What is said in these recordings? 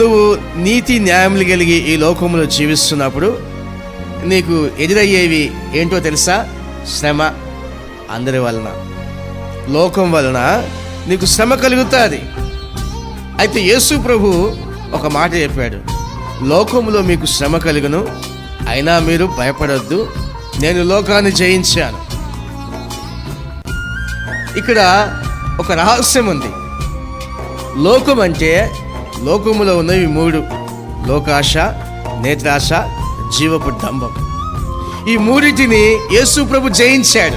నువ్వు నీతి న్యాయములు కలిగి ఈ లోకంలో జీవిస్తున్నప్పుడు నీకు ఎదురయ్యేవి ఏంటో తెలుసా? శ్రమ అందరి వలన. లోకం వలన నీకు శ్రమ కలుగుతుంది. అయితే యేసు ప్రభు ఒక మాట చెప్పాడు. లోకంలో మీకు శ్రమ కలుగును అయినా మీరు భయపడొద్దు. నేను లోకాన్ని జయించాను. ఇక్కడ ఒక రహస్యం ఉంది లోకం అంటే లోకములో ఉన్నవి మూడు. లోకాశ నేత్రాశ జీవపు డంబం. ఈ మూడింటిని యేసు ప్రభు జయించాడు.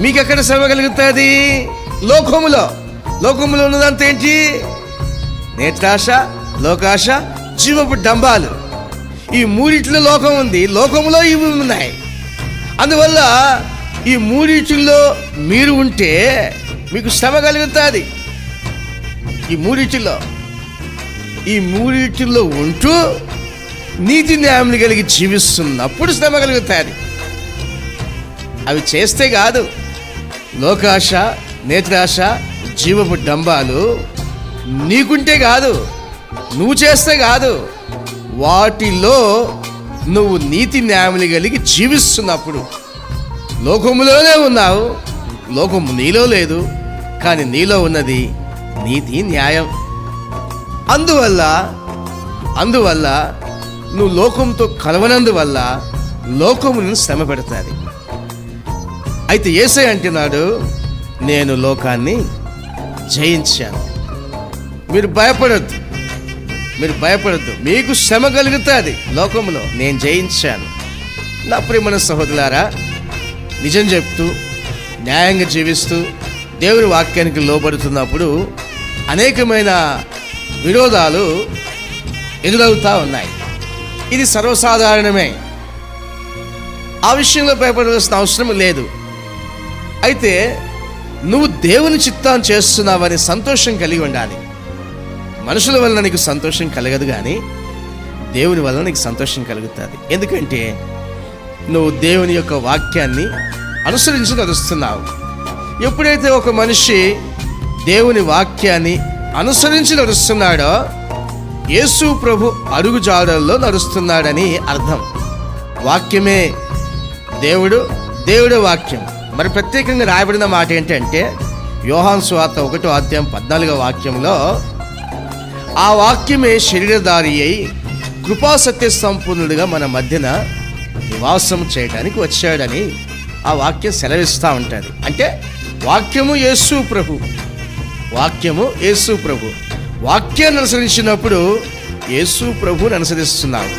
మీకు ఎక్కడ శ్రమ కలుగుతుంది? లోకములో. లోకములో ఉన్నదంతా ఏంటి? నేత్రాశ లోకాశ జీవపు డంబాలు. ఈ మూడిట్లో లోకం ఉంది. లోకంలో ఇవి ఉన్నాయి. అందువల్ల ఈ మూడిటిలో మీరు ఉంటే మీకు శ్రమ కలుగుతుంది. ఈ మూడింటిలో. ఈ మూడింటిలో ఉంటూ నీతి న్యాయం కలిగి జీవిస్తున్నప్పుడు శ్రమ కలుగుతుంది. అవి చేస్తే కాదు లోకాశ నేత్రాశ జీవపు డంబాలు నీకుంటే కాదు నువ్వు చేస్తే కాదు వాటిలో నువ్వు నీతి న్యాయములు కలిగి జీవిస్తున్నప్పుడు లోకములోనే ఉన్నావు లోకము నీలో లేదు కానీ నీలో ఉన్నది నీతి న్యాయం. అందువల్ల అందువల్ల నువ్వు లోకంతో కలవనందువల్ల లోకమును శ్రమ పెడుతుంది. అయితే ఏసై అంటున్నాడు నేను లోకాన్ని జయించాను. మీరు భయపడొద్దు. మీరు భయపడద్దు. మీకు శ్రమ కలుగుతుంది లోకంలో నేను జయించాను. నా ప్రియమైన సహోదరులారా నిజం చెప్తూ న్యాయంగా జీవిస్తూ దేవుని వాక్యానికి లోబడుతున్నప్పుడు అనేకమైన విరోధాలు ఎదురవుతూ ఉన్నాయి. ఇది సర్వసాధారణమే. ఆ విషయంలో భయపడవలసిన అవసరం లేదు. అయితే నువ్వు దేవుని చిత్తాన్ని చేస్తున్నావని సంతోషం కలిగి ఉండాలి. మనుషుల వల్ల నీకు సంతోషం కలగదు కానీ దేవుని వల్ల నీకు సంతోషం కలుగుతుంది. ఎందుకంటే నువ్వు దేవుని యొక్క వాక్యాన్ని అనుసరించి నడుస్తున్నావు. ఎప్పుడైతే ఒక మనిషి దేవుని వాక్యాన్ని అనుసరించి నడుస్తున్నాడో యేసు ప్రభు అడుగుజాడల్లో నడుస్తున్నాడని అర్థం. వాక్యమే దేవుడు దేవుడు వాక్యం. మరి ప్రత్యేకంగా రాయబడిన మాట ఏంటంటే యోహాన్ స్వార్త ఒకటో అధ్యాయం పద్నాలుగో వాక్యంలో ఆ వాక్యమే శరీరధారి అయి కృపాసత్య సంపూర్ణుడిగా మన మధ్యన నివాసం చేయడానికి వచ్చాడని ఆ వాక్యం సెలవిస్తూ ఉంటుంది. అంటే వాక్యము యేసు ప్రభు వాక్యము యేసు ప్రభు. వాక్యాన్ని అనుసరించినప్పుడు యేసు ప్రభుని అనుసరిస్తున్నావు